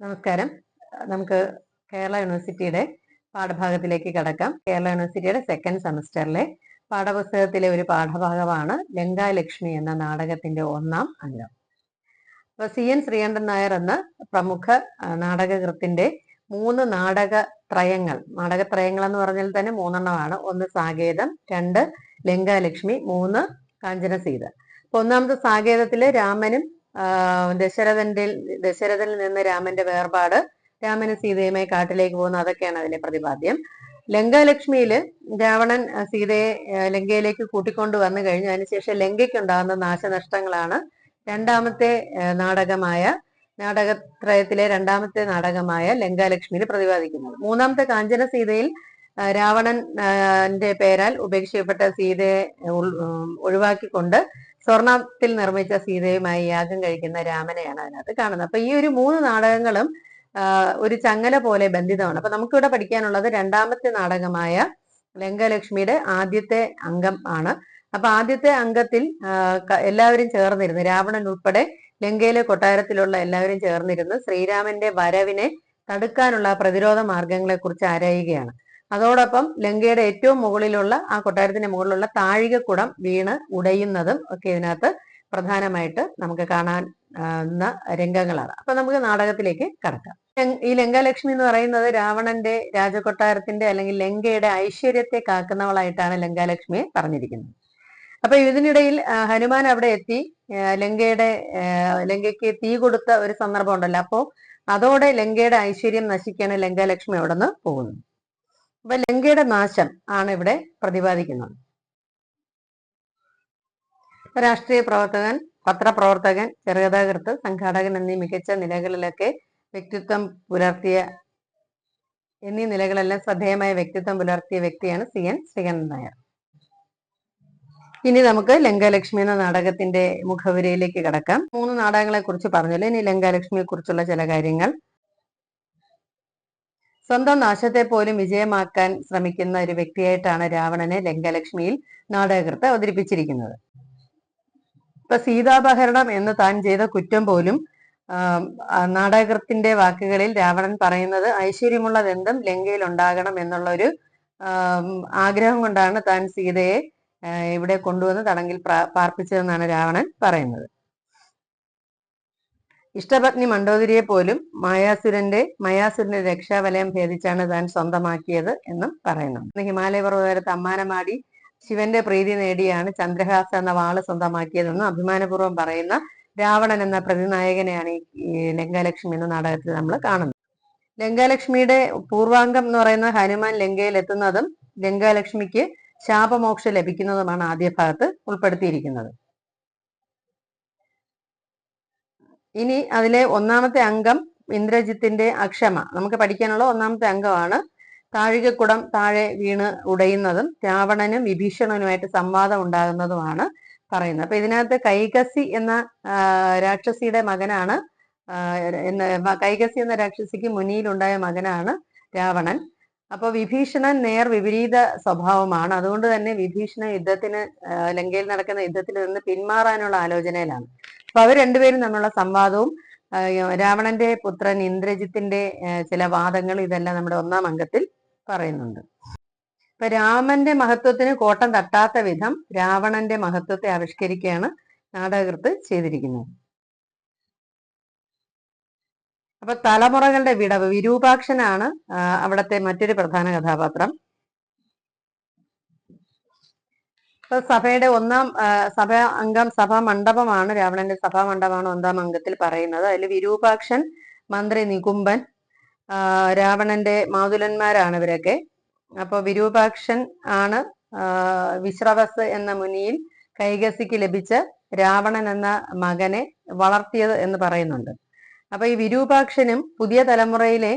നമസ്കാരം. നമുക്ക് കേരള യൂണിവേഴ്സിറ്റിയുടെ പാഠഭാഗത്തിലേക്ക് കടക്കാം. കേരള യൂണിവേഴ്സിറ്റിയുടെ സെക്കൻഡ് സെമസ്റ്ററിലെ പാഠപുസ്തകത്തിലെ ഒരു പാഠഭാഗമാണ് ലങ്കാലക്ഷ്മി എന്ന നാടകത്തിന്റെ ഒന്നാം അംഗം. അപ്പൊ സി എൻ ശ്രീകണ്ഠൻ നായർ എന്ന പ്രമുഖ നാടകകൃത്തിന്റെ മൂന്ന് നാടക ത്രയങ്ങൾ. നാടകത്രയങ്ങൾ എന്ന് പറഞ്ഞാൽ തന്നെ മൂന്നെണ്ണമാണ്. ഒന്ന് സാകേതം രണ്ട് ലങ്കാലക്ഷ്മി മൂന്ന് കാഞ്ചനസീത. അപ്പൊ ഒന്നാമത്തെ സാകേതത്തിൽ രാമനും ദശരഥന്റെ ദശരഥനിൽ നിന്ന് രാമന്റെ വേർപാട് രാമന് സീതയുമായി കാട്ടിലേക്ക് പോകുന്ന അതൊക്കെയാണ് അതിലെ പ്രതിപാദ്യം. ലങ്കാലക്ഷ്മിയിൽ രാവണൻ സീതയെ ലങ്കയിലേക്ക് കൂട്ടിക്കൊണ്ടു വന്നു കഴിഞ്ഞു അതിനുശേഷം ലങ്കയ്ക്കുണ്ടാകുന്ന നാശനഷ്ടങ്ങളാണ് രണ്ടാമത്തെ നാടകമായ നാടകത്രയത്തിലെ രണ്ടാമത്തെ നാടകമായ ലങ്കാലക്ഷ്മിയിൽ പ്രതിപാദിക്കുന്നത്. മൂന്നാമത്തെ കാഞ്ചന സീതയിൽ രാവണൻ പേരാൽ ഉപേക്ഷിക്കപ്പെട്ട സീതയെ ഒഴിവാക്കിക്കൊണ്ട് സ്വർണത്തിൽ നിർമ്മിച്ച സീതയുമായി യാഗം കഴിക്കുന്ന രാമനെയാണ് അതിനകത്ത് കാണുന്നത്. അപ്പൊ ഈ ഒരു മൂന്ന് നാടകങ്ങളും ഒരു ചങ്ങല പോലെ ബന്ധിതമാണ്. അപ്പൊ നമുക്കിവിടെ പഠിക്കാനുള്ളത് രണ്ടാമത്തെ നാടകമായ ലങ്കലക്ഷ്മിയുടെ ആദ്യത്തെ അംഗം ആണ്. അപ്പൊ ആദ്യത്തെ അംഗത്തിൽ എല്ലാവരും ചേർന്നിരുന്നു. രാവണൻ ഉൾപ്പെടെ ലങ്കയിലെ കൊട്ടാരത്തിലുള്ള എല്ലാവരും ചേർന്നിരുന്ന്. ശ്രീരാമന്റെ വരവിനെ തടുക്കാനുള്ള പ്രതിരോധ മാർഗങ്ങളെ കുറിച്ച് ആരായുകയാണ്. അതോടൊപ്പം ലങ്കയുടെ ഏറ്റവും മുകളിലുള്ള ആ കൊട്ടാരത്തിന്റെ മുകളിലുള്ള താഴികക്കുടം വീണ് ഉടയുന്നതും ഒക്കെ ഇതിനകത്ത് പ്രധാനമായിട്ട് നമുക്ക് കാണാൻ രംഗങ്ങളാണ്. അപ്പൊ നമുക്ക് നാടകത്തിലേക്ക് കടക്കാം. ഈ ലങ്കാലക്ഷ്മി എന്ന് പറയുന്നത് രാവണന്റെ രാജകൊട്ടാരത്തിന്റെ അല്ലെങ്കിൽ ലങ്കയുടെ ഐശ്വര്യത്തെ കാക്കുന്നവളായിട്ടാണ് ലങ്കാലക്ഷ്മിയെ പറഞ്ഞിരിക്കുന്നത്. അപ്പൊ ഇതിനിടയിൽ ഹനുമാൻ അവിടെ എത്തി ലങ്കയുടെ ലങ്കയ്ക്ക് തീ കൊടുത്ത ഒരു സന്ദർഭം ഉണ്ടല്ലോ അപ്പോ അതോടെ ലങ്കയുടെ ഐശ്വര്യം നശിക്കാണ് ലങ്കാലക്ഷ്മി അവിടെ നിന്ന് പോകുന്നത്. അപ്പൊ ലങ്കയുടെ നാശം ആണ് ഇവിടെ പ്രതിപാദിക്കുന്നത്. രാഷ്ട്രീയ പ്രവർത്തകൻ പത്രപ്രവർത്തകൻ ചെറുകഥാകൃത്ത് സംഘാടകൻ എന്നീ മികച്ച നിലകളിലൊക്കെ വ്യക്തിത്വം പുലർത്തിയ എന്നീ നിലകളെല്ലാം ശ്രദ്ധേയമായ വ്യക്തിത്വം പുലർത്തിയ വ്യക്തിയാണ് സി എൻ ശ്രീകണ്ഠൻ നായർ. ഇനി നമുക്ക് ലങ്കാലക്ഷ്മി എന്ന നാടകത്തിന്റെ മുഖവുരയിലേക്ക് കടക്കാം. മൂന്ന് നാടകങ്ങളെ കുറിച്ച് പറഞ്ഞല്ലോ. ഇനി ലങ്കാലക്ഷ്മിയെ കുറിച്ചുള്ള ചില കാര്യങ്ങൾ. സ്വന്തം നാശത്തെ പോലും വിജയമാക്കാൻ ശ്രമിക്കുന്ന ഒരു വ്യക്തിയായിട്ടാണ് രാവണനെ ലങ്കലക്ഷ്മിയിൽ നാടകകൃത്ത് അവതരിപ്പിച്ചിരിക്കുന്നത്. ഇപ്പൊ സീതാപഹരണം എന്ന് താൻ ചെയ്ത കുറ്റം പോലും നാടകൃത്തിന്റെ വാക്കുകളിൽ രാവണൻ പറയുന്നത് ഐശ്വര്യമുള്ളതെന്തും ലങ്കയിൽ ഉണ്ടാകണം എന്നുള്ള ഒരു ആഗ്രഹം കൊണ്ടാണ് താൻ സീതയെ ഇവിടെ കൊണ്ടുവന്ന് തടങ്കിൽ പാർപ്പിച്ചതെന്നാണ് രാവണൻ പറയുന്നത്. ഇഷ്ടപത്നി മണ്ഡോദരിയെ പോലും മായാസുരന്റെ മയാസുരന്റെ രക്ഷാവലയം ഭേദിച്ചാണ് താൻ സ്വന്തമാക്കിയത് എന്നും പറയുന്നു ഹിമാലയ പർവതത്ത് അമ്മാനമാടി ശിവന്റെ പ്രീതി നേടിയാണ് ചന്ദ്രഹാസ എന്ന വാൾ സ്വന്തമാക്കിയതെന്നും അഭിമാനപൂർവം പറയുന്ന രാവണൻ എന്ന പ്രതിനായകനെയാണ് ഈ ലങ്കാലക്ഷ്മി എന്ന നാടകത്തിൽ നമ്മൾ കാണുന്നത്. ലങ്കാലക്ഷ്മിയുടെ പൂർവാംഗം എന്ന് പറയുന്ന ഹനുമാൻ ലങ്കയിൽ എത്തുന്നതും ലങ്കാലക്ഷ്മിക്ക് ശാപമോക്ഷം ലഭിക്കുന്നതുമാണ് ആദ്യ ഭാഗത്ത് ഉൾപ്പെടുത്തിയിരിക്കുന്നത്. ഇനി അതിലെ ഒന്നാമത്തെ അംഗം ഇന്ദ്രജിത്തിന്റെ അക്ഷമ. നമുക്ക് പഠിക്കാനുള്ള ഒന്നാമത്തെ അംഗമാണ്. താഴികക്കുടം താഴെ വീണ് ഉടയുന്നതും രാവണനും വിഭീഷണനുമായിട്ട് സംവാദം ഉണ്ടാകുന്നതുമാണ് പറയുന്നത്. അപ്പൊ ഇതിനകത്ത് കൈകസി എന്ന രാക്ഷസിയുടെ മകനാണ് എന്ന കൈകസി എന്ന രാക്ഷസിക്ക് മുനിയിലുണ്ടായ മകനാണ് രാവണൻ. അപ്പൊ വിഭീഷണൻ നേർ വിപരീത സ്വഭാവമാണ്. അതുകൊണ്ട് തന്നെ വിഭീഷണൻ യുദ്ധത്തിന് ലങ്കയിൽ നടക്കുന്ന യുദ്ധത്തിൽ നിന്ന് പിന്മാറാനുള്ള ആലോചനയിലാണ്. അപ്പൊ അവർ രണ്ടുപേരും തമ്മിലുള്ള സംവാദവും രാവണന്റെ പുത്രൻ ഇന്ദ്രജിത്തിന്റെ ചില വാദങ്ങൾ ഇതെല്ലാം നമ്മുടെ ഒന്നാം അംഗത്തിൽ പറയുന്നുണ്ട്. ഇപ്പൊ രാമന്റെ മഹത്വത്തിന് കോട്ടം തട്ടാത്ത വിധം രാവണന്റെ മഹത്വത്തെ ആവിഷ്കരിക്കുകയാണ് നാടകകൃത്ത് ചെയ്തിരിക്കുന്നത്. അപ്പൊ തലമുറകളുടെ വിടവ് വിരൂപാക്ഷനാണ് അവിടത്തെ മറ്റൊരു പ്രധാന കഥാപാത്രം ഇപ്പൊ സഭയുടെ ഒന്നാം സഭ അംഗം സഭാ മണ്ഡപമാണ് രാവണന്റെ സഭാ മണ്ഡപമാണ് ഒന്നാം അംഗത്തിൽ പറയുന്നത്. അതിൽ വിരൂപാക്ഷൻ മന്ത്രി നികുംബൻ രാവണന്റെ മാതുലന്മാരാണ് ഇവരൊക്കെ. അപ്പൊ വിരൂപാക്ഷൻ ആണ് വിശ്രവസ് എന്ന മുനിയിൽ കൈകസിക്ക് ലഭിച്ച രാവണൻ എന്ന മകനെ വളർത്തിയത് എന്ന് പറയുന്നുണ്ട്. അപ്പൊ ഈ വിരൂപാക്ഷനും പുതിയ തലമുറയിലെ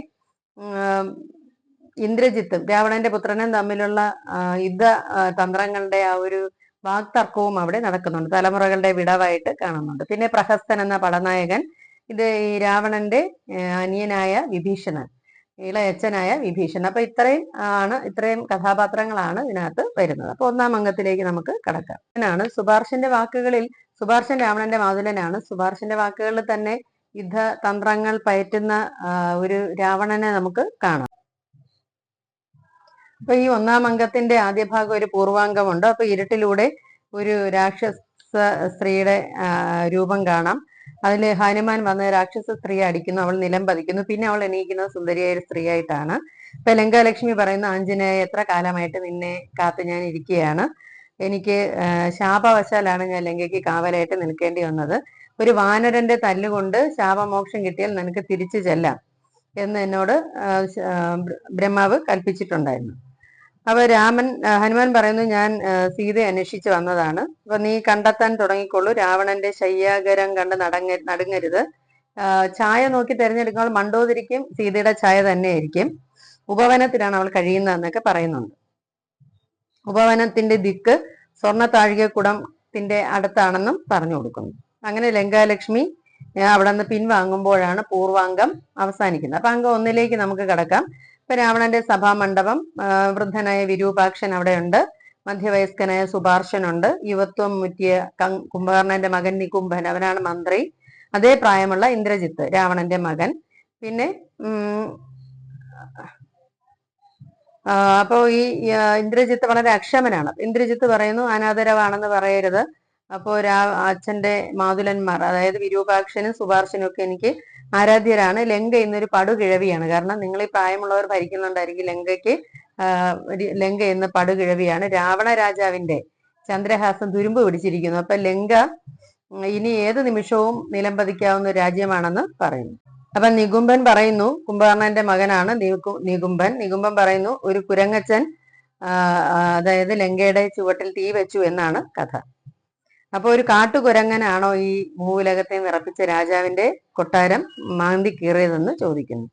ഇന്ദ്രജിത്തും രാവണന്റെ പുത്രനും തമ്മിലുള്ള യുദ്ധ തന്ത്രങ്ങളുടെ ആ ഒരു വാക്തർക്കവും അവിടെ നടക്കുന്നുണ്ട്. തലമുറകളുടെ വിടവായിട്ട് കാണുന്നുണ്ട്. പിന്നെ പ്രഹസ്തൻ എന്ന പടനായകൻ ഇത് ഈ രാവണന്റെ അനിയനായ വിഭീഷണൻ ഇളയച്ചനായ വിഭീഷണൻ. അപ്പൊ ഇത്രയും ആണ് ഇത്രയും കഥാപാത്രങ്ങളാണ് ഇതിനകത്ത് വരുന്നത്. അപ്പൊ ഒന്നാം അംഗത്തിലേക്ക് നമുക്ക് കടക്കാം. ഇതിനാണ് സുഭാർഷന്റെ വാക്കുകളിൽ സുഭാർഷൻ രാവണന്റെ മാതുലനാണ്. സുഭാർഷന്റെ വാക്കുകളിൽ തന്നെ യുദ്ധ തന്ത്രങ്ങൾ പയറ്റുന്ന ഒരു രാവണനെ നമുക്ക് കാണാം. അപ്പൊ ഈ ഒന്നാം അംഗത്തിന്റെ ആദ്യ ഭാഗം ഒരു പൂർവാംഗമുണ്ട്. അപ്പൊ ഇരുട്ടിലൂടെ ഒരു രാക്ഷസ സ്ത്രീയുടെ രൂപം കാണാം. അതിൽ ഹനുമാൻ വന്ന് രാക്ഷസ സ്ത്രീയെ അടിക്കുന്നു. അവൾ നിലം പതിക്കുന്നു. പിന്നെ അവൾ എണീക്കുന്നത് സുന്ദരിയായ ഒരു സ്ത്രീയായിട്ടാണ്. ഇപ്പൊ ലങ്കാലക്ഷ്മി പറയുന്ന ആഞ്ജനേയ എത്ര കാലമായിട്ട് നിന്നെ കാത്തു ഞാൻ ഇരിക്കുകയാണ്? എനിക്ക് ശാപവശാലാണ് ഞാൻ ലങ്കയ്ക്ക് കാവലായിട്ട് നിൽക്കേണ്ടി വന്നത്. ഒരു വാനരന്റെ തല്ലുകൊണ്ട് ശാപമോക്ഷം കിട്ടിയാൽ നിനക്ക് തിരിച്ചു ചെല്ലാം എന്ന് എന്നോട് ബ്രഹ്മാവ് കൽപ്പിച്ചിട്ടുണ്ടായിരുന്നു. അപ്പൊ രാമൻ ഹനുമാൻ പറയുന്നു ഞാൻ സീതയെ അന്വേഷിച്ച് വന്നതാണ്. അപ്പൊ നീ കണ്ടെത്താൻ തുടങ്ങിക്കൊള്ളൂ. രാവണന്റെ ശയ്യാഗരം കണ്ട് നടങ്ങ നടങ്ങരുത്. ചായ നോക്കി തിരഞ്ഞെടുക്കുമ്പോൾ മണ്ടോതിരിക്കും. സീതയുടെ ഛായ തന്നെയായിരിക്കും. ഉപവനത്തിലാണ് അവൾ കഴിയുന്നതെന്നൊക്കെ പറയുന്നുണ്ട്. ഉപവനത്തിന്റെ ദിക്ക് സ്വർണ താഴികക്കുടത്തിന്റെ അടുത്താണെന്നും പറഞ്ഞു കൊടുക്കുന്നു. അങ്ങനെ ലങ്കാലക്ഷ്മി അവിടെ നിന്ന് പിൻവാങ്ങുമ്പോഴാണ് പൂർവാംഗം അവസാനിക്കുന്നത്. അപ്പൊ അംഗം ഒന്നിലേക്ക് നമുക്ക് കടക്കാം. ഇപ്പൊ രാവണന്റെ സഭാമണ്ഡപം വൃദ്ധനായ വിരൂപാക്ഷൻ അവിടെയുണ്ട്. മധ്യവയസ്കനായ സുഭാർഷനുണ്ട്. യുവത്വം മുറ്റിയ കുംഭകർണന്റെ മകൻ നികുംഭൻ. അവനാണ് മന്ത്രി. അതേ പ്രായമുള്ള ഇന്ദ്രജിത്ത് രാവണന്റെ മകൻ. പിന്നെ അപ്പോ ഈ ഇന്ദ്രജിത്ത് വളരെ അക്ഷമനാണ്. ഇന്ദ്രജിത്ത് പറയുന്നു അനാദരവാണെന്ന് പറയരുത്. അപ്പോ രാ അച്ഛന്റെ മാതുലന്മാർ അതായത് വിരൂപാക്ഷനും സുഭാർഷനും ഒക്കെ എനിക്ക് ആരാധ്യരാണ്. ലങ്ക എന്നൊരു പടുകിഴവിയാണ്. കാരണം നിങ്ങൾ ഈ പ്രായമുള്ളവർ ഭരിക്കുന്നുണ്ടായിരിക്കും ലങ്കയ്ക്ക്. ലങ്ക എന്ന പടുകിഴവിയാണ്. രാവണ രാജാവിന്റെ ചന്ദ്രഹാസം തുരുമ്പ് പിടിച്ചിരിക്കുന്നു. അപ്പൊ ലങ്ക ഇനി ഏത് നിമിഷവും നിലംപതിക്കാവുന്ന രാജ്യമാണെന്ന് പറയുന്നു. അപ്പൊ നികുംബൻ പറയുന്നു കുംഭകർണന്റെ മകനാണ് നികുംബൻ നികുംബൻ പറയുന്നു ഒരു കുരങ്ങച്ചൻ അതായത് ലങ്കയുടെ ചുവട്ടിൽ തീ വെച്ചു എന്നാണ് കഥ. അപ്പൊ ഒരു കാട്ടുകുരങ്ങനാണോ ഈ ഭൂലകത്തെ നിറപ്പിച്ച രാജാവിന്റെ കൊട്ടാരം മാന്തി കീറിയതെന്ന് ചോദിക്കുന്നു.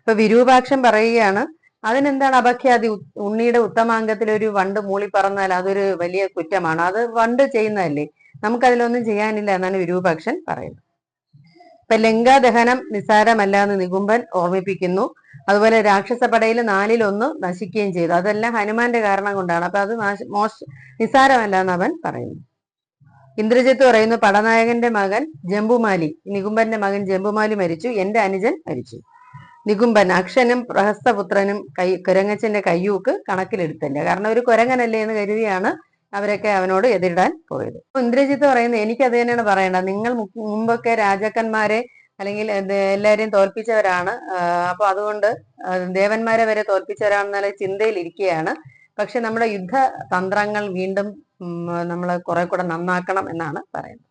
ഇപ്പൊ വിരൂപാക്ഷം പറയുകയാണ് അതിനെന്താണ് അപഖ്യാതി? ഉണ്ണിയുടെ ഉത്തമാംഗത്തിൽ ഒരു വണ്ട് മൂളി പറന്നാൽ അതൊരു വലിയ കുറ്റമാണ്. അത് വണ്ട് ചെയ്യുന്നതല്ലേ? നമുക്കതിലൊന്നും ചെയ്യാനില്ല എന്നാണ് വിരൂപാക്ഷൻ പറയുന്നത്. ഇപ്പൊ ലങ്കാദഹനം നിസ്സാരമല്ല എന്ന് നികുംബൻ ഓർമ്മിപ്പിക്കുന്നു. അതുപോലെ രാക്ഷസപടയിൽ നാലിലൊന്ന് നശിക്കുകയും ചെയ്തു. അതെല്ലാം ഹനുമാന്റെ കാരണം കൊണ്ടാണ്. അപ്പൊ അത് നാശ മോശ നിസ്സാരമല്ല എന്ന് അവൻ പറയുന്നു. ഇന്ദ്രജിത്ത് പറയുന്നു പടനായകന്റെ മകൻ ജംബുമാലി. നികുംബന്റെ മകൻ ജംബുമാലി മരിച്ചു. എന്റെ അനുജൻ മരിച്ചു. നികുംബൻ അക്ഷനും പ്രഹസ്തപുത്രനും കൈ കുരങ്ങച്ചന്റെ കയ്യൂക്ക് കണക്കിലെടുത്തില്ല? കാരണം ഒരു കുരങ്ങനല്ലേ എന്ന് കരുതിയാണ് അവരൊക്കെ അവനോട് എതിരിടാൻ പോയത്. ഇന്ദ്രജിത്ത് പറയുന്നത് അത് തന്നെയാണ് പറയേണ്ടത്. നിങ്ങൾ മുമ്പൊക്കെ രാജാക്കന്മാരെ അല്ലെങ്കിൽ എല്ലാരെയും തോൽപ്പിച്ചവരാണ്. അപ്പൊ അതുകൊണ്ട് ദേവന്മാരെ വരെ തോൽപ്പിച്ചവരാണെന്നുള്ള ചിന്തയിൽ ഇരിക്കുകയാണ് പക്ഷെ നമ്മുടെ യുദ്ധ തന്ത്രങ്ങൾ വീണ്ടും നമ്മൾ കുറെ കൂടെ നന്നാക്കണം എന്നാണ് പറയുന്നത്.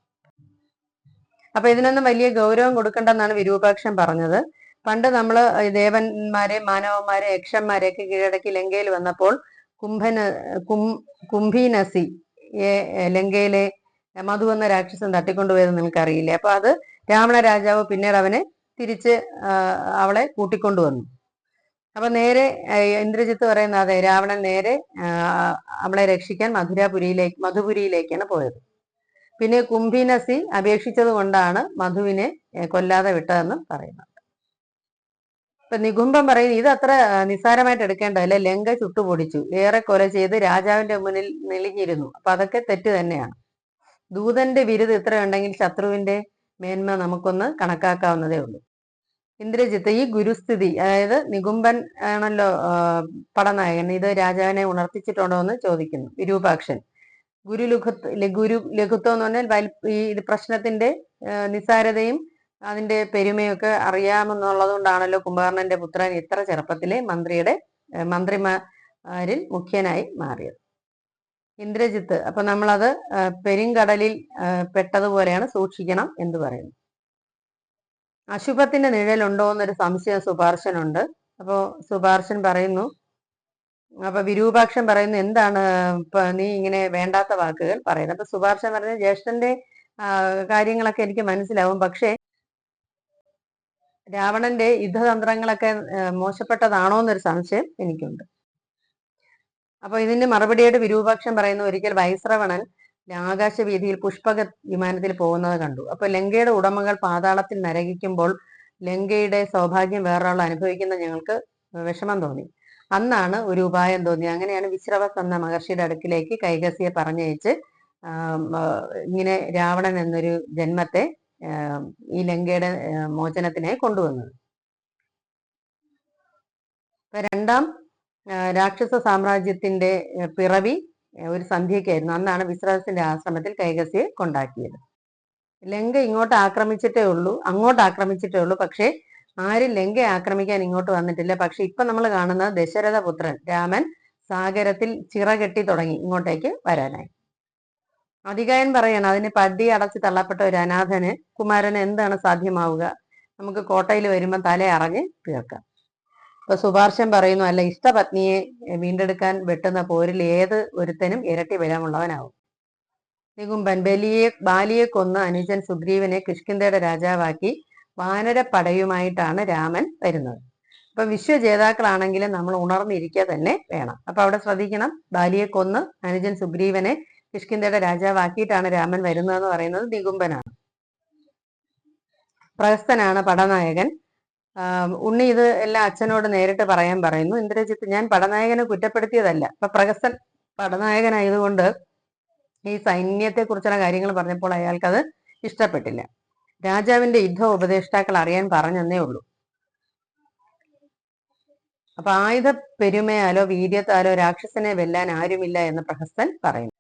അപ്പൊ ഇതിനൊന്നും വലിയ ഗൗരവം കൊടുക്കണ്ടെന്നാണ് വിരൂപാക്ഷൻ പറഞ്ഞത്. പണ്ട് നമ്മൾ ദേവന്മാരെ മാനവന്മാരെ യക്ഷന്മാരെ ഒക്കെ കീഴടക്കി ലങ്കയിൽ വന്നപ്പോൾ കുംഭന കും കുംഭീനസി ലങ്കയിലെ മധു എന്ന രാക്ഷസൻ തട്ടിക്കൊണ്ടുപോയത് നിങ്ങൾക്കറിയില്ലേ? അപ്പൊ അത് രാവണ രാജാവ് പിന്നീട് അവനെ തിരിച്ച് അവളെ കൂട്ടിക്കൊണ്ടുവന്നു. അപ്പൊ നേരെ ഇന്ദ്രജിത്ത് പറയുന്ന അതെ രാവണൻ നേരെ അവളെ രക്ഷിക്കാൻ മധുരാപുരിയിലേക്ക് മധുപുരിയിലേക്കാണ് പോയത്. പിന്നെ കുംഭിനസി അപേക്ഷിച്ചത് കൊണ്ടാണ് മധുവിനെ കൊല്ലാതെ വിട്ടതെന്ന് പറയുന്നത്. ഇപ്പൊ നികുംഭം പറയുന്നു ഇത് അത്ര നിസ്സാരമായിട്ട് എടുക്കേണ്ടതല്ല ലങ്ക ചുട്ടുപൊടിച്ചു ഏറെ കൊല ചെയ്ത് രാജാവിന്റെ മുന്നിൽ നെളിഞ്ഞിരുന്നു. അപ്പൊ അതൊക്കെ തെറ്റ് തന്നെയാണ്. ദൂതന്റെ ബിരുദ് ഇത്രയുണ്ടെങ്കിൽ ശത്രുവിന്റെ മേന്മ നമുക്കൊന്ന് കണക്കാക്കാവുന്നതേ ഉള്ളൂ. ഇന്ദ്രജിത്ത് ഈ ഗുരുസ്ഥിതി അതായത് നികുംബൻ ആണല്ലോ പടനായകൻ ഇത് രാജാവിനെ ഉണർത്തിച്ചിട്ടുണ്ടോ എന്ന് ചോദിക്കുന്നു വിരൂപാക്ഷൻ. ഗുരു ലുഖത്ത് ഗുരു ലഘുത്വം എന്ന് പറഞ്ഞാൽ ഈ പ്രശ്നത്തിന്റെ നിസാരതയും അതിന്റെ പെരുമയൊക്കെ അറിയാമെന്നുള്ളത് കൊണ്ടാണല്ലോ കുംഭകർണന്റെ പുത്രൻ ഇത്ര ചെറുപ്പത്തിലെ മന്ത്രിയുടെ മന്ത്രിമാരിൽ മുഖ്യനായി മാറിയത്. ഇന്ദ്രജിത്ത് അപ്പൊ നമ്മളത് പെരുങ്കടലിൽ പെട്ടതുപോലെയാണ് സൂക്ഷിക്കണം എന്ന് പറയുന്നു. അശുഭത്തിന്റെ നിഴലുണ്ടോ എന്നൊരു സംശയം സുഭാർശനുണ്ട്. അപ്പോ സുപാർശൻ പറയുന്നു അപ്പൊ വിരൂപാക്ഷൻ പറയുന്നു എന്താണ് നീ ഇങ്ങനെ വേണ്ടാത്ത വാക്കുകൾ പറയുന്നത്? അപ്പൊ സുപാർശൻ പറഞ്ഞ ജ്യേഷ്ഠന്റെ കാര്യങ്ങളൊക്കെ എനിക്ക് മനസ്സിലാവും. പക്ഷേ രാവണന്റെ യുദ്ധതന്ത്രങ്ങളൊക്കെ മോശപ്പെട്ടതാണോ എന്നൊരു സംശയം എനിക്കുണ്ട്. അപ്പൊ ഇതിന് മറുപടിയായിട്ട് വിരൂപാക്ഷൻ പറയുന്നു ഒരിക്കൽ വൈശ്രവണൻ ആകാശവീതിയിൽ പുഷ്പക വിമാനത്തിൽ പോകുന്നത് കണ്ടു. അപ്പൊ ലങ്കയുടെ ഉടമകൾ പാതാളത്തിൽ നരകിക്കുമ്പോൾ ലങ്കയുടെ സൗഭാഗ്യം വേറൊരാൾ അനുഭവിക്കുന്ന ഞങ്ങൾക്ക് വിഷമം തോന്നി. അന്നാണ് ഒരു ഉപായം തോന്നി അങ്ങനെയാണ് വിശ്രവസ് എന്ന മഹർഷിയുടെ അടുക്കിലേക്ക് കൈകസിയെ പറഞ്ഞയച്ച് ഇങ്ങനെ രാവണൻ എന്നൊരു ജന്മത്തെ ഈ ലങ്കയുടെ മോചനത്തിനായി കൊണ്ടുവന്നത്. രണ്ടാം രാക്ഷസ സാമ്രാജ്യത്തിന്റെ പിറവി ഒരു സന്ധ്യക്കായിരുന്നു അന്നാണ് വിശ്രാസിന്റെ ആശ്രമത്തിൽ കൈകസിയെ കൊണ്ടാക്കിയത്. ലങ്ക ഇങ്ങോട്ട് ആക്രമിച്ചിട്ടേ ഉള്ളൂ അങ്ങോട്ട് ആക്രമിച്ചിട്ടേ ഉള്ളൂ പക്ഷേ ആരും ലങ്ക ആക്രമിക്കാൻ ഇങ്ങോട്ട് വന്നിട്ടില്ല. പക്ഷെ ഇപ്പൊ നമ്മൾ കാണുന്നത് ദശരഥ പുത്രൻ രാമൻ സാഗരത്തിൽ ചിറകെട്ടി തുടങ്ങി ഇങ്ങോട്ടേക്ക് വരാനായി. അധികായൻ പറയാണ് അതിന് പടി അടച്ച് തള്ളപ്പെട്ട ഒരു അനാഥന് കുമാരന് എന്താണ് സാധ്യമാവുക? നമുക്ക് കോട്ടയിൽ വരുമ്പോൾ തല അറിഞ്ഞ് തീർക്കാം. ഇപ്പൊ സുഭാർശൻ പറയുന്നു അല്ല ഇഷ്ടപത്നിയെ വീണ്ടെടുക്കാൻ വെട്ടുന്ന പോരിൽ ഏത് ഒരുത്തനും ഇരട്ടി ബലമുള്ളവനാവും. നികുംബൻ ബലിയെ ബാലിയെ കൊന്ന് അനുജൻ സുഗ്രീവനെ കിഷ്കിന്ധയുടെ രാജാവാക്കി വാനരപ്പടയുമായിട്ടാണ് രാമൻ വരുന്നത് അപ്പൊ വിശ്വജേതാക്കളാണെങ്കിലും നമ്മൾ ഉണർന്നിരിക്കുക തന്നെ വേണം. അപ്പൊ അവിടെ ശ്രദ്ധിക്കണം ബാലിയെ കൊന്ന് അനുജൻ സുഗ്രീവനെ കിഷ്കിന്ധയുടെ രാജാവാക്കിയിട്ടാണ് രാമൻ വരുന്നതെന്ന് പറയുന്നത് നികുംബനാണ് പ്രഹസ്തനാണ് പടനായകൻ. ഉണ്ണി ഇത് എല്ലാം അച്ഛനോട് നേരിട്ട് പറയാൻ പറയുന്നു. ഇന്ദ്രജിത്ത് ഞാൻ പടനായകനെ കുറ്റപ്പെടുത്തിയതല്ല. ഇപ്പൊ പ്രഗസൻ പടനായകനായതുകൊണ്ട് ഈ സൈന്യത്തെ കുറിച്ചുള്ള കാര്യങ്ങൾ പറഞ്ഞപ്പോൾ അയാൾക്കത് ഇഷ്ടപ്പെട്ടില്ല. രാജാവിന്റെ യുദ്ധ ഉപദേഷ്ടാക്കൾ അറിയാൻ പറഞ്ഞെന്നേ ഉള്ളൂ. അപ്പൊ ആയുധ പെരുമയാലോ വീര്യത്താലോ രാക്ഷസനെ വെല്ലാൻ ആരുമില്ല എന്ന് പ്രഹസ്തൻ പറയുന്നു.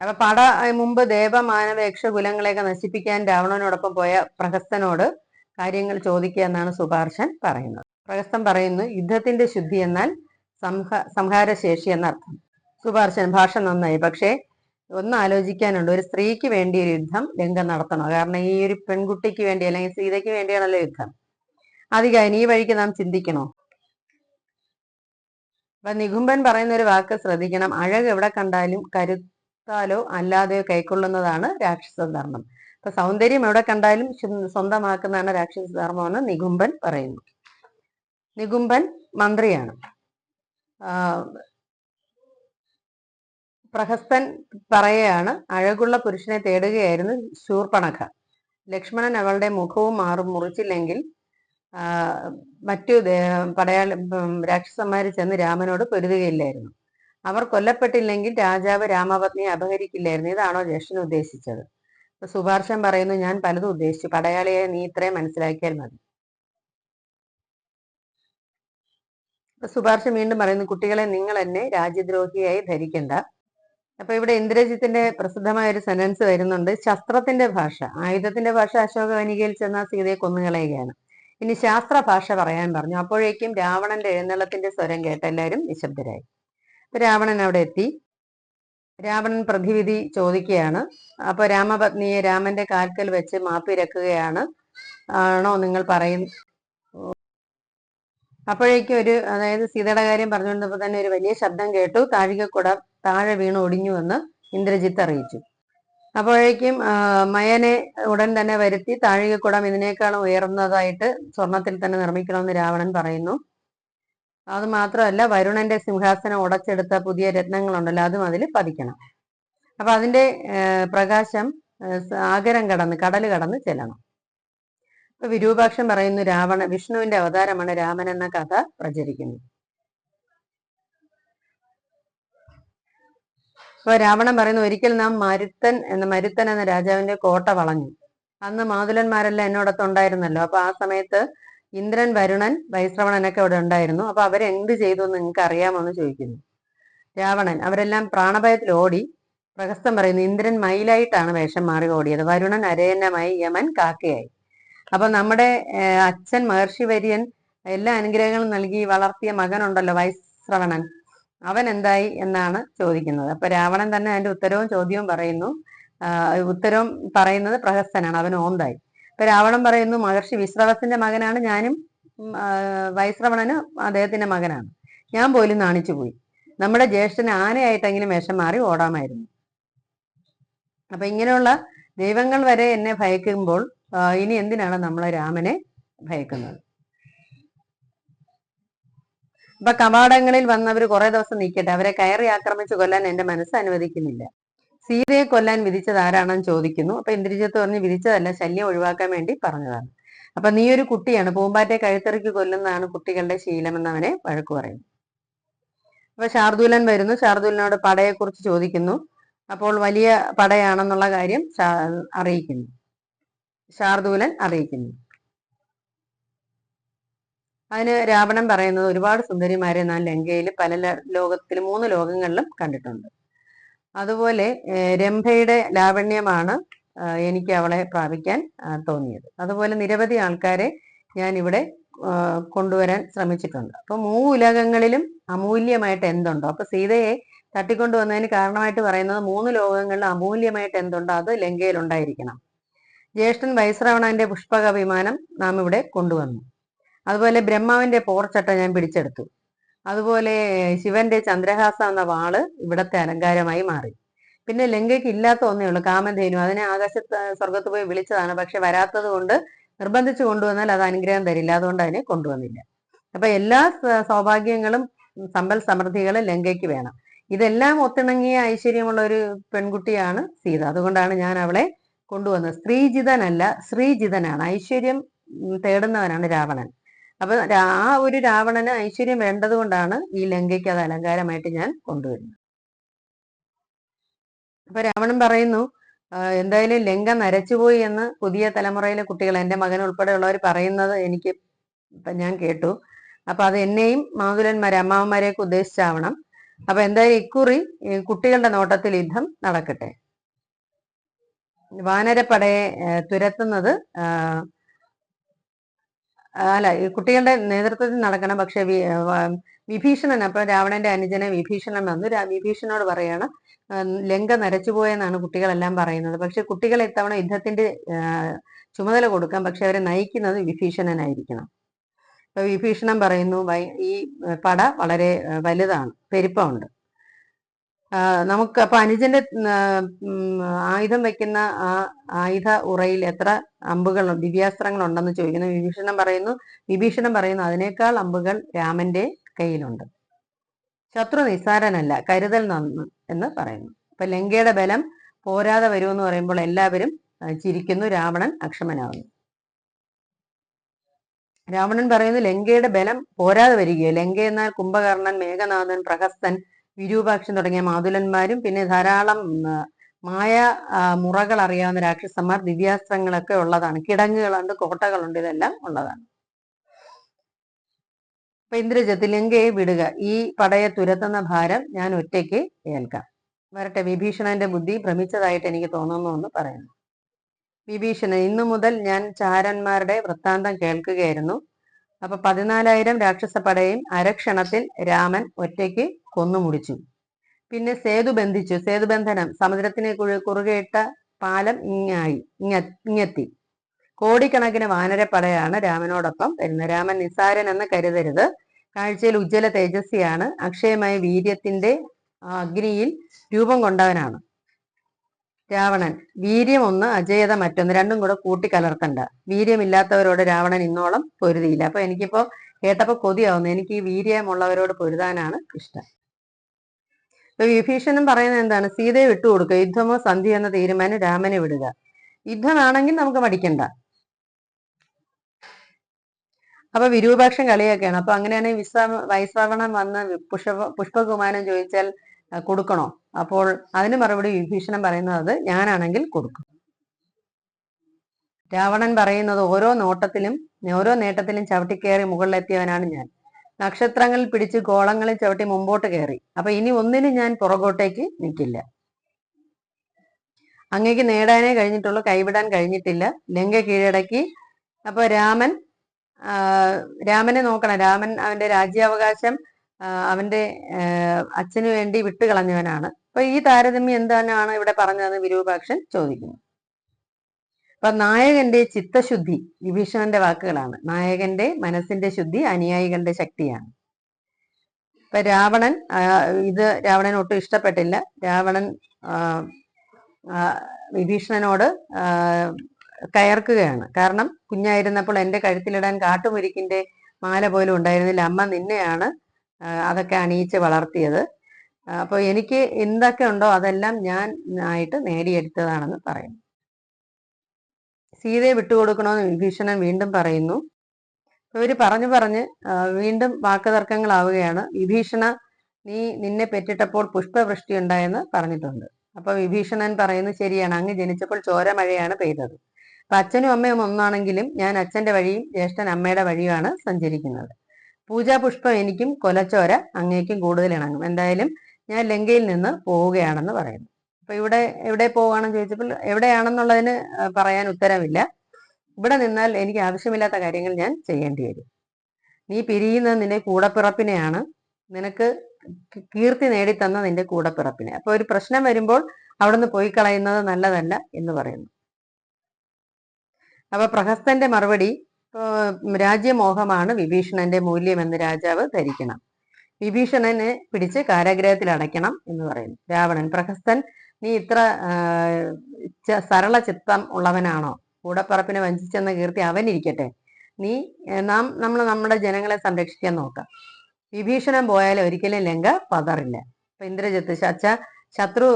അപ്പൊ പട മുമ്പ് ദേവമാനവേക്ഷ കുലങ്ങളെയൊക്കെ നശിപ്പിക്കാൻ രാവണനോടൊപ്പം പോയ പ്രഹസ്തനോട് കാര്യങ്ങൾ ചോദിക്കുക എന്നാണ് സുഭാർഷൻ പറയുന്നത്. പ്രഹസ്തൻ പറയുന്നു യുദ്ധത്തിന്റെ ശുദ്ധി എന്നാൽ സംഹ സംഹാരശേഷി എന്നർത്ഥം. സുഭാർഷൻ ഭാഷ നന്നായി. പക്ഷേ ഒന്ന് ആലോചിക്കാനുണ്ട്. ഒരു സ്ത്രീക്ക് വേണ്ടി ഒരു യുദ്ധം രംഗം നടത്തണോ. കാരണം ഈ ഒരു പെൺകുട്ടിക്ക് വേണ്ടി അല്ലെങ്കിൽ സീതയ്ക്ക് വേണ്ടിയാണല്ലോ യുദ്ധം. അധികം ഈ വഴിക്ക് നാം ചിന്തിക്കണോ? അപ്പൊ നികുംബൻ പറയുന്ന ഒരു വാക്ക് ശ്രദ്ധിക്കണം. അഴക് എവിടെ കണ്ടാലും കരുത്താലോ അല്ലാതെയോ കൈക്കൊള്ളുന്നതാണ് രാക്ഷസ ധർമ്മം അപ്പൊ സൗന്ദര്യം എവിടെ കണ്ടാലും സ്വന്തമാക്കുന്നതാണ് രാക്ഷസ ധർമ്മമെന്ന് നികുംബൻ പറയുന്നു. നികുംബൻ മന്ത്രിയാണ്. പ്രഹസ്തൻ പറയുകയാണ് അഴകുള്ള പുരുഷനെ തേടുകയായിരുന്നു ശൂർപ്പണഖ. ലക്ഷ്മണൻ അവളുടെ മുഖവും മാറും മുറിച്ചില്ലെങ്കിൽ മറ്റു പടയാളി രാക്ഷസന്മാർ ചെന്ന് രാമനോട് പൊരുതുകയില്ലായിരുന്നു. അവർ കൊല്ലപ്പെട്ടില്ലെങ്കിൽ രാജാവ് രാമപത്നിയെ അപഹരിക്കില്ലായിരുന്നു. ഇതാണോ ജ്യേഷ്ഠൻ ഉദ്ദേശിച്ചത്? സുഭാർഷൻ പറയുന്നു ഞാൻ പലതും ഉദ്ദേശിച്ചു. പടയാളിയെ നീ ഇത്രയും മനസ്സിലാക്കിയാൽ മതി സുഭാർഷം വീണ്ടും പറയുന്നു കുട്ടികളെ നിങ്ങൾ എന്നെ രാജ്യദ്രോഹിയായി ധരിക്കണ്ട. അപ്പൊ ഇവിടെ ഇന്ദ്രജിത്തിന്റെ പ്രസിദ്ധമായ ഒരു സെന്റൻസ് വരുന്നുണ്ട്. ശസ്ത്രത്തിന്റെ ഭാഷ. ആയുധത്തിന്റെ ഭാഷ അശോക വനികയിൽ ചെന്ന സീതയെ കൊന്നുകളയുകയാണ്. ഇനി ശാസ്ത്ര ഭാഷ പറയാൻ പറഞ്ഞു. അപ്പോഴേക്കും രാവണന്റെ എഴുന്നള്ളത്തിന്റെ സ്വരം കേട്ട എല്ലാവരും നിശബ്ദരായി. രാവണൻ അവിടെ എത്തി. രാവണൻ പ്രതിവിധി ചോദിക്കുകയാണ്. അപ്പൊ രാമപത്നിയെ രാമന്റെ കാൽക്കൽ വെച്ച് മാപ്പിരക്കുകയാണ്. ആണോ നിങ്ങൾ പറയുന്ന അപ്പോഴേക്കും ഒരു അതായത് സീതയുടെ കാര്യം പറഞ്ഞുകൊണ്ടപ്പോൾ തന്നെ ഒരു വലിയ ശബ്ദം കേട്ടു. താഴികക്കുട താഴെ വീണ് ഒടിഞ്ഞുവെന്ന് ഇന്ദ്രജിത്ത് അറിയിച്ചു. അപ്പോഴേക്കും മയനെ ഉടൻ തന്നെ വരുത്തി താഴികക്കുടം ഇതിനേക്കാളും ഉയർന്നതായിട്ട് സ്വർണത്തിൽ തന്നെ നിർമ്മിക്കണമെന്ന് രാവണൻ പറയുന്നു. അത് മാത്രമല്ല വരുണന്റെ സിംഹാസനം ഉടച്ചെടുത്ത പുതിയ രത്നങ്ങളുണ്ടല്ലോ അതും അതിൽ പതിക്കണം. അപ്പൊ അതിന്റെ പ്രകാശം ആഗരം കടന്ന് കടൽ കടന്ന് ചെല്ലണം. ഇപ്പൊ വിരൂപാക്ഷം പറയുന്നു രാവണ വിഷ്ണുവിന്റെ അവതാരമാണ് രാമൻ എന്ന കഥ പ്രചരിക്കുന്നു. ഇപ്പൊ രാവണൻ പറയുന്നു ഒരിക്കൽ നാം മരുത്തൻ എന്ന മരുത്തൻ എന്ന രാജാവിന്റെ കോട്ട വളഞ്ഞു. അന്ന് മാതുലന്മാരെല്ലാം എന്നോടൊത്തുണ്ടായിരുന്നല്ലോ അപ്പൊ ആ സമയത്ത് ഇന്ദ്രൻ വരുണൻ വൈശ്രവണനൊക്കെ അവിടെ ഉണ്ടായിരുന്നു. അപ്പൊ അവരെന്ത് ചെയ്തു എന്ന് നിങ്ങൾക്ക് അറിയാമോ എന്ന് ചോദിക്കുന്നു. രാവണൻ അവരെല്ലാം പ്രാണഭയത്തിൽ ഓടി പ്രഹസ്തം പറയുന്നു ഇന്ദ്രൻ മയിലായിട്ടാണ് വേഷം മാറി ഓടിയത്. വരുണൻ അരയന്നമായി യമൻ കാക്കയായി. അപ്പൊ നമ്മുടെ അച്ഛൻ മഹർഷി വര്യൻ എല്ലാ അനുഗ്രഹങ്ങളും നൽകി വളർത്തിയ മകനുണ്ടല്ലോ വൈശ്രവണൻ. അവൻ എന്തായി എന്നാണ് ചോദിക്കുന്നത്. അപ്പൊ രാവണൻ തന്നെ അതിന്റെ ഉത്തരവും ചോദ്യവും പറയുന്നു. ഉത്തരവും പറയുന്നത് പ്രഹസ്തനാണ്. അവൻ ഓന്തായി. ഇപ്പൊ രാവണൻ പറയുന്നു മഹർഷി വിശ്രവത്തിന്റെ മകനാണ് ഞാനും വൈശ്രവണന് അദ്ദേഹത്തിന്റെ മകനാണ്. ഞാൻ പോലും നാണിച്ചു പോയി. നമ്മുടെ ജ്യേഷ്ഠന് ആനയായിട്ടെങ്കിലും വേഷം മാറി ഓടാമായിരുന്നു. അപ്പൊ ഇങ്ങനെയുള്ള ദൈവങ്ങൾ വരെ എന്നെ ഭയക്കുമ്പോൾ ഇനി എന്തിനാണ് നമ്മൾ രാമനെ ഭയക്കുന്നത്? അപ്പൊ കവാടങ്ങളിൽ വന്നവർ കുറെ ദിവസം നിൽക്കട്ടെ അവരെ കയറി ആക്രമിച്ചു കൊല്ലാൻ എന്റെ മനസ്സ് അനുവദിക്കുന്നില്ല. സീതയെ കൊല്ലാൻ വിധിച്ചത് ആരാണെന്ന് ചോദിക്കുന്നു. അപ്പൊ ഇന്ദ്രജിത്ത് പറഞ്ഞ് വിധിച്ചതല്ല ശല്യം ഒഴിവാക്കാൻ വേണ്ടി പറഞ്ഞതാണ്. അപ്പൊ നീ ഒരു കുട്ടിയാണ് പൂമ്പാറ്റെ കഴുത്തറിക്ക് കൊല്ലുന്നതാണ് കുട്ടികളുടെ ശീലമെന്ന് അവനെ വഴക്കു പറയുന്നു. അപ്പൊ ശാർദൂലൻ വരുന്നു. ശാർദൂലനോട് പടയെക്കുറിച്ച് ചോദിക്കുന്നു. അപ്പോൾ വലിയ പടയാണെന്നുള്ള കാര്യം അറിയിക്കുന്നു. ശാർദൂലൻ അറിയിക്കുന്നു. അതിന് രാവണൻ പറയുന്നത് ഒരുപാട് സുന്ദരിമാരെ നാം ലങ്കയിൽ പല ലോകത്തിൽ മൂന്ന് ലോകങ്ങളിലും കണ്ടിട്ടുണ്ട്. അതുപോലെ രംഭയുടെ ലാവണ്യമാണ് എനിക്ക് അവളെ പ്രാപിക്കാൻ തോന്നിയത്. അതുപോലെ നിരവധി ആൾക്കാരെ ഞാൻ ഇവിടെ കൊണ്ടുവരാൻ ശ്രമിച്ചിട്ടുണ്ട്. അപ്പൊ മൂവുലകങ്ങളിലും അമൂല്യമായിട്ട് എന്തുണ്ടോ? അപ്പൊ സീതയെ തട്ടിക്കൊണ്ടുവന്നതിന് കാരണമായിട്ട് പറയുന്നത് മൂന്ന് ലോകങ്ങളിൽ അമൂല്യമായിട്ട് എന്തുണ്ടോ? അത് ലങ്കയിൽ ഉണ്ടായിരിക്കണം. ജ്യേഷ്ഠൻ വൈശ്രവണന്റെ പുഷ്പക വിമാനം നാം ഇവിടെ കൊണ്ടുവന്നു. അതുപോലെ ബ്രഹ്മാവിന്റെ പോർച്ചട്ട ഞാൻ പിടിച്ചെടുത്തു. അതുപോലെ ശിവന്റെ ചന്ദ്രഹാസ എന്ന വാൾ ഇവിടത്തെ അലങ്കാരമായി മാറി. പിന്നെ ലങ്കയ്ക്ക് ഇല്ലാത്ത ഒന്നേ ഉള്ളൂ കാമധേനു. അതിനെ ആകാശത്ത് സ്വർഗത്ത് പോയി വിളിച്ചതാണ്. പക്ഷെ വരാത്തത് കൊണ്ട് നിർബന്ധിച്ചു കൊണ്ടുവന്നാൽ അത് അനുഗ്രഹം തരില്ല. അതുകൊണ്ട് അതിനെ കൊണ്ടുവന്നില്ല. അപ്പൊ എല്ലാ സൗഭാഗ്യങ്ങളും സമ്പൽ സമൃദ്ധികളും ലങ്കയ്ക്ക് വേണം. ഇതെല്ലാം ഒത്തിണങ്ങിയ ഐശ്വര്യമുള്ള ഒരു പെൺകുട്ടിയാണ് സീത. അതുകൊണ്ടാണ് ഞാൻ അവളെ കൊണ്ടുവന്നത്. സ്ത്രീജിതനല്ല ശ്രീജിതനാണ് ഐശ്വര്യം തേടുന്നവനാണ് രാവണൻ. അപ്പൊ ആ ഒരു രാവണന് ഐശ്വര്യം വേണ്ടത് കൊണ്ടാണ് ഈ ലങ്കയ്ക്ക് അത് അലങ്കാരമായിട്ട് ഞാൻ കൊണ്ടുവരുന്നത്. അപ്പൊ രാവണൻ പറയുന്നു എന്തായാലും ലങ്ക നരച്ചുപോയി എന്ന് പുതിയ തലമുറയിലെ കുട്ടികൾ എന്റെ മകൻ ഉൾപ്പെടെയുള്ളവർ പറയുന്നത് എനിക്ക് ഞാൻ കേട്ടു. അപ്പൊ അത് എന്നെയും മാതുലന്മാരെ അമ്മാവന്മാരെയൊക്കെ ഉദ്ദേശിച്ചാവണം അപ്പൊ എന്തായാലും ഇക്കുറി കുട്ടികളുടെ നോട്ടത്തിൽ യുദ്ധം നടക്കട്ടെ. വാനരപ്പടയെ തുരത്തുന്നത് അല്ല കുട്ടികളുടെ നേതൃത്വത്തിൽ നടക്കണം. പക്ഷെ വിഭീഷണൻ അപ്പൊ രാവണന്റെ അനുജനെ വിഭീഷണൻ വന്നു. വിഭീഷണനോട് പറയാണ് ലങ്ക നരച്ചുപോയെന്നാണ് കുട്ടികളെല്ലാം പറയുന്നത്. പക്ഷെ കുട്ടികളെ ഇത്തവണ യുദ്ധത്തിന്റെ ചുമതല കൊടുക്കാം. പക്ഷെ അവരെ നയിക്കുന്നത് വിഭീഷണനായിരിക്കണം. അപ്പൊ വിഭീഷണൻ പറയുന്നു ഈ പട വളരെ വലുതാണ് പെരുപ്പമുണ്ട്. നമുക്ക് അപ്പൊ അനുജന്റെ ആയുധം വെക്കുന്ന ആ ആയുധ ഉറയിൽ എത്ര അമ്പുകൾ ദിവ്യാസ്ത്രങ്ങൾ ഉണ്ടെന്ന് ചോദിക്കുന്നു. വിഭീഷണൻ പറയുന്നു വിഭീഷണൻ പറയുന്നു അതിനേക്കാൾ അമ്പുകൾ രാമന്റെ കയ്യിലുണ്ട്. ശത്രു നിസ്സാരനല്ല കരുതൽ നന്ന് എന്ന് പറയുന്നു. അപ്പൊ ലങ്കയുടെ ബലം പോരാതെ വരുമെന്ന് പറയുമ്പോൾ എല്ലാവരും ചിരിക്കുന്നു രാവണൻ അക്ഷമനാവുന്നു രാവണൻ പറയുന്നു ലങ്കയുടെ ബലം പോരാതെ വരികയോ ലങ്ക എന്നാൽ കുംഭകർണൻ മേഘനാഥൻ പ്രഹസ്തൻ വിരൂപാക്ഷൻ തുടങ്ങിയ മാതുലന്മാരും പിന്നെ ധാരാളം മായ മുറകൾ അറിയാവുന്ന രാക്ഷസന്മാർ ദിവ്യാസ്ത്രങ്ങളൊക്കെ ഉള്ളതാണ്. കിടങ്ങുകളുണ്ട് കോട്ടകളുണ്ട് ഇതെല്ലാം ഉള്ളതാണ്. അപ്പൊ ഇന്ദ്രജത്ത് ലങ്കയെ വിടുക. ഈ പടയെ തുരത്തുന്ന ഭാരം ഞാൻ ഒറ്റയ്ക്ക് ഏൽക്കാം. വരട്ടെ വിഭീഷണന്റെ ബുദ്ധി ഭ്രമിച്ചതായിട്ട് എനിക്ക് തോന്നുന്നു എന്ന് പറയുന്നു. വിഭീഷണൻ ഇന്നു മുതൽ ഞാൻ ചാരന്മാരുടെ വൃത്താന്തം കേൾക്കുകയായിരുന്നു. അപ്പൊ പതിനാലായിരം രാക്ഷസപ്പടയും അരക്ഷണത്തിൽ രാമൻ ഒറ്റയ്ക്ക് കൊന്നുമുടിച്ചു പിന്നെ സേതു ബന്ധിച്ചു. സേതുബന്ധനം സമുദ്രത്തിന് കുറുകെയിട്ട പാലം ഇങ്ങായി ഇങ്ങ ഇങ്ങെത്തി. കോടിക്കണക്കിന് വാനരപ്പടയാണ് രാമനോടൊപ്പം വരുന്നത്. രാമൻ നിസാരൻ എന്ന് കരുതരുത്. കാഴ്ചയിൽ ഉജ്ജ്വല തേജസ്സിയാണ്. അക്ഷയമായ വീര്യത്തിന്റെ അഗ്നിയിൽ രൂപം കൊണ്ടവനാണ്. രാവണൻ. വീര്യം ഒന്ന് അജയത മറ്റൊന്ന് രണ്ടും കൂടെ കൂട്ടിക്കലർത്തണ്ട. വീര്യമില്ലാത്തവരോട് രാവണൻ ഇന്നോളം പൊരുതിയില്ല. അപ്പൊ എനിക്കിപ്പോ കേട്ടപ്പോ കൊതിയാവുന്നു. എനിക്ക് ഈ വീര്യമുള്ളവരോട് പൊരുതാനാണ് ഇഷ്ടം. ഇപ്പൊ വിഭീഷണൻ പറയുന്നത് എന്താണ്? സീതയെ വിട്ടുകൊടുക്കുക യുദ്ധമോ സന്ധി എന്ന തീരുമാനം രാമനെ വിടുക. യുദ്ധമാണെങ്കിൽ നമുക്ക് മടിക്കണ്ട. അപ്പൊ വിരൂപാക്ഷൻ കളിയൊക്കെയാണ്. അപ്പൊ അങ്ങനെയാണെങ്കിൽ വിശ്വ വൈശ്രവണം വന്ന് പുഷ്പ പുഷ്പകുമാരൻ ചോദിച്ചാൽ കൊടുക്കണോ? അപ്പോൾ അതിന് മറുപടി വിഭീഷണൻ പറയുന്നത് ഞാനാണെങ്കിൽ കൊടുക്കും. രാവണൻ പറയുന്നത് ഓരോ നോട്ടത്തിലും ഓരോ നേട്ടത്തിലും ചവിട്ടിക്കയറി മുകളിലെത്തിയവനാണ് ഞാൻ. നക്ഷത്രങ്ങളിൽ പിടിച്ച് ഗോളങ്ങളിൽ ചവിട്ടി മുമ്പോട്ട് കയറി. അപ്പൊ ഇനി ഒന്നിനും ഞാൻ പുറകോട്ടേക്ക് നിൽക്കില്ല അങ്ങേക്ക് നേടാനേ കഴിഞ്ഞിട്ടുള്ളൂ കൈവിടാൻ കഴിഞ്ഞിട്ടില്ല. ലങ്ക കീഴടക്കി. അപ്പൊ രാമൻ രാമനെ നോക്കണം. രാമൻ അവന്റെ രാജ്യാവകാശം അവന്റെ അച്ഛനു വേണ്ടി വിട്ടുകളഞ്ഞവനാണ്. അപ്പൊ ഈ താരതമ്യം എന്താണ് ഇവിടെ പറഞ്ഞതെന്ന് വിരൂപാക്ഷൻ ചോദിക്കുന്നു. അപ്പൊ നായകന്റെ ചിത്തശുദ്ധി വിഭീഷണന്റെ വാക്കുകളാണ്. നായകന്റെ മനസ്സിന്റെ ശുദ്ധി അനുയായികളുടെ ശക്തിയാണ്. ഇപ്പൊ രാവണൻ ഇത് രാവണൻ ഒട്ടും ഇഷ്ടപ്പെട്ടില്ല. രാവണൻ വിഭീഷണനോട് കയർക്കുകയാണ്. കാരണം കുഞ്ഞായിരുന്നപ്പോൾ എന്റെ കഴുത്തിലിടാൻ കാട്ടുമുരിക്കിന്റെ മാല പോലും ഉണ്ടായിരുന്നില്ല. അമ്മ നിന്നെയാണ് അതൊക്കെ അണിയിച്ച് വളർത്തിയത്. അപ്പോൾ എനിക്ക് എന്തൊക്കെ ഉണ്ടോ അതെല്ലാം ഞാൻ ആയിട്ട് നേടിയെടുത്തതാണെന്ന് പറയുന്നു. സീതയെ വിട്ടുകൊടുക്കണമെന്ന് വിഭീഷണൻ വീണ്ടും പറയുന്നു. ഇവർ പറഞ്ഞു പറഞ്ഞ് വീണ്ടും വാക്കുതർക്കങ്ങളാവുകയാണ് വിഭീഷണ നീ നിന്നെ പെറ്റിട്ടപ്പോൾ പുഷ്പവൃഷ്ടി ഉണ്ടായെന്ന് പറഞ്ഞിട്ടുണ്ട്. അപ്പൊ വിഭീഷണൻ പറയുന്നത് ശരിയാണ് അങ്ങ് ജനിച്ചപ്പോൾ ചോരമഴയാണ് പെയ്തത്. അപ്പൊ അച്ഛനും അമ്മയും ഒന്നാണെങ്കിലും ഞാൻ അച്ഛന്റെ വഴിയും ജ്യേഷ്ഠൻ അമ്മയുടെ വഴിയുമാണ് സഞ്ചരിക്കുന്നത്. പൂജാപുഷ്പം എനിക്കും കൊലച്ചോര അങ്ങേക്കും കൂടുതൽ ഇണങ്ങും. എന്തായാലും ഞാൻ ലങ്കയിൽ നിന്ന് പോവുകയാണെന്ന് പറയുന്നു. അപ്പൊ ഇവിടെ എവിടെ പോവുകയാണെന്ന് ചോദിച്ചപ്പോൾ എവിടെയാണെന്നുള്ളതിന് പറയാൻ ഉത്തരവില്ല. ഇവിടെ നിന്നാൽ എനിക്ക് ആവശ്യമില്ലാത്ത കാര്യങ്ങൾ ഞാൻ ചെയ്യേണ്ടി വരും. നീ പിരിയുന്നത് നിന്റെ കൂടപ്പിറപ്പിനെയാണ്. നിനക്ക് കീർത്തി നേടിത്തന്ന നിന്റെ കൂടപ്പിറപ്പിനെ. അപ്പൊ ഒരു പ്രശ്നം വരുമ്പോൾ അവിടുന്ന് പോയി കളയുന്നത് നല്ലതല്ല എന്ന് പറയുന്നു. അപ്പൊ പ്രഹസ്തന്റെ മറുപടി രാജ്യമോഹമാണ് വിഭീഷണന്റെ മൂല്യം എന്ന് രാജാവ് ധരിക്കണം. വിഭീഷണനെ പിടിച്ച് കാരാഗ്രഹത്തിൽ അടയ്ക്കണം എന്ന് പറയുന്നു. രാവണൻ പ്രഹസ്തൻ നീ ഇത്ര സരള ചിത്തം ഉള്ളവനാണോ? കൂടപ്പറപ്പിനെ വഞ്ചിച്ചെന്ന കീർത്തി അവനിരിക്കട്ടെ നീ നാം നമ്മൾ നമ്മുടെ ജനങ്ങളെ സംരക്ഷിക്കാൻ നോക്കാം. വിഭീഷണൻ പോയാൽ ഒരിക്കലും ലങ്ക പതറില്ല. അപ്പൊ ഇന്ദ്രജിത്ത് ശച്ച ശത്രു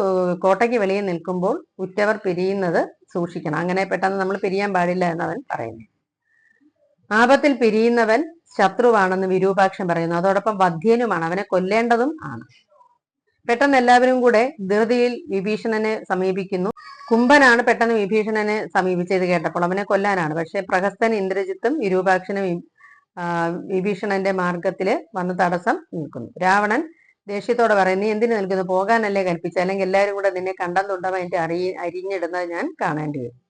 കോട്ടയ്ക്ക് വെളിയിൽ നിൽക്കുമ്പോൾ ഉറ്റവർ പിരിയുന്നത് സൂക്ഷിക്കണം. അങ്ങനെ പെട്ടെന്ന് നമ്മൾ പിരിയാൻ പാടില്ല എന്ന് അവൻ പറയുന്നു. ആപത്തിൽ പിരിയുന്നവൻ ശത്രുവാണെന്ന് വിരൂപാക്ഷൻ പറയുന്നു. അതോടൊപ്പം വധ്യനുമാണ്. അവനെ കൊല്ലേണ്ടതും ആണ്. പെട്ടെന്ന് എല്ലാവരും കൂടെ ധൃതിയിൽ വിഭീഷണനെ സമീപിക്കുന്നു. കുംഭനാണ് പെട്ടെന്ന് വിഭീഷണനെ സമീപിച്ചത് കേട്ടപ്പോൾ. അവനെ കൊല്ലാനാണ്. പക്ഷെ പ്രഹസ്തൻ ഇന്ദ്രജിത്തും വിരൂപാക്ഷനും വിഭീഷണന്റെ മാർഗത്തിൽ വന്ന് തടസ്സം നിൽക്കുന്നു. രാവണൻ ദേഷ്യത്തോടെ പറയും നീ എന്തിനു നിൽക്കുന്നു? പോകാനല്ലേ കൽപ്പിച്ച? അല്ലെങ്കിൽ എല്ലാവരും കൂടെ നിന്നെ കണ്ടെന്നുണ്ടാവും എന്റെ അറി അരിഞ്ഞിടുന്നത് ഞാൻ കാണേണ്ടി വരും.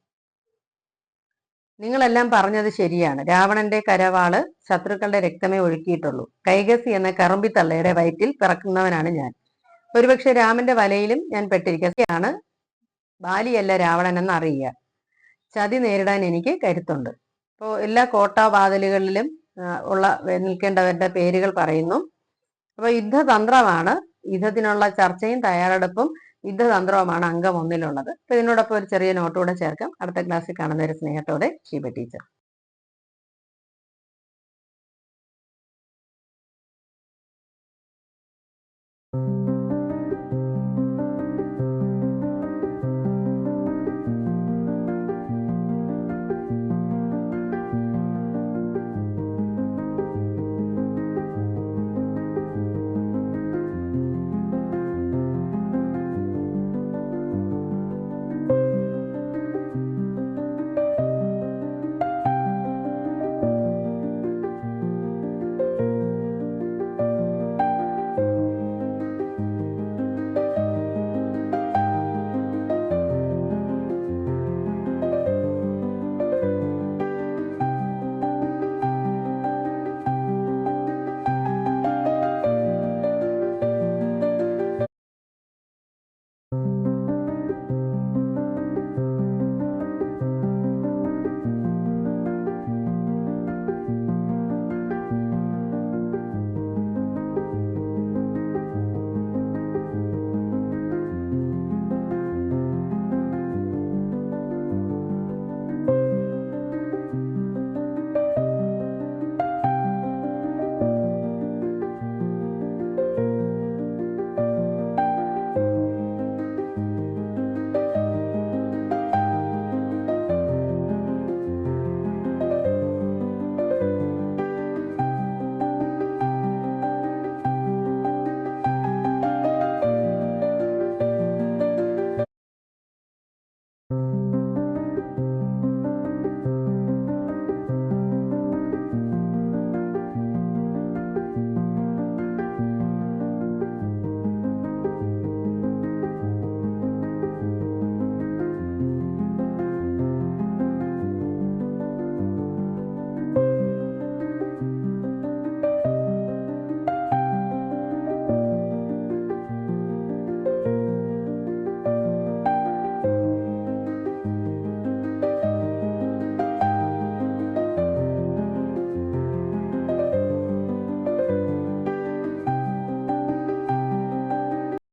നിങ്ങളെല്ലാം പറഞ്ഞത് ശരിയാണ്. രാവണന്റെ കരവാൾ ശത്രുക്കളുടെ രക്തമേ ഒഴുക്കിയിട്ടുള്ളൂ. കൈകസി എന്ന കറുമ്പിത്തള്ളയുടെ വയറ്റിൽ പിറക്കുന്നവനാണ് ഞാൻ. ഒരുപക്ഷെ രാമന്റെ വലയിലും ഞാൻ പെട്ടിരിക്കുകയാണ് ബാലിയല്ല രാവണൻ എന്ന് അറിയുക ചതി നേരിടാൻ എനിക്ക് കരുത്തുണ്ട്. ഇപ്പോൾ എല്ലാ കോട്ടാവാതിലുകളിലും ഉള്ള നിൽക്കേണ്ടവരുടെ പേരുകൾ പറയുന്നു. അപ്പോൾ യുദ്ധതന്ത്രമാണ്. യുദ്ധത്തിനുള്ള ചർച്ചയും തയ്യാറെടുപ്പും യുദ്ധതന്ത്രവുമാണ് അംഗം ഒന്നിലുള്ളത്. അപ്പൊ ഇതിനോടൊപ്പം ഒരു ചെറിയ നോട്ടുകൂടെ ചേർക്കാം. അടുത്ത ക്ലാസ്സിൽ കാണുന്ന ഒരു സ്നേഹത്തോടെ ഷീബ ടീച്ചർ.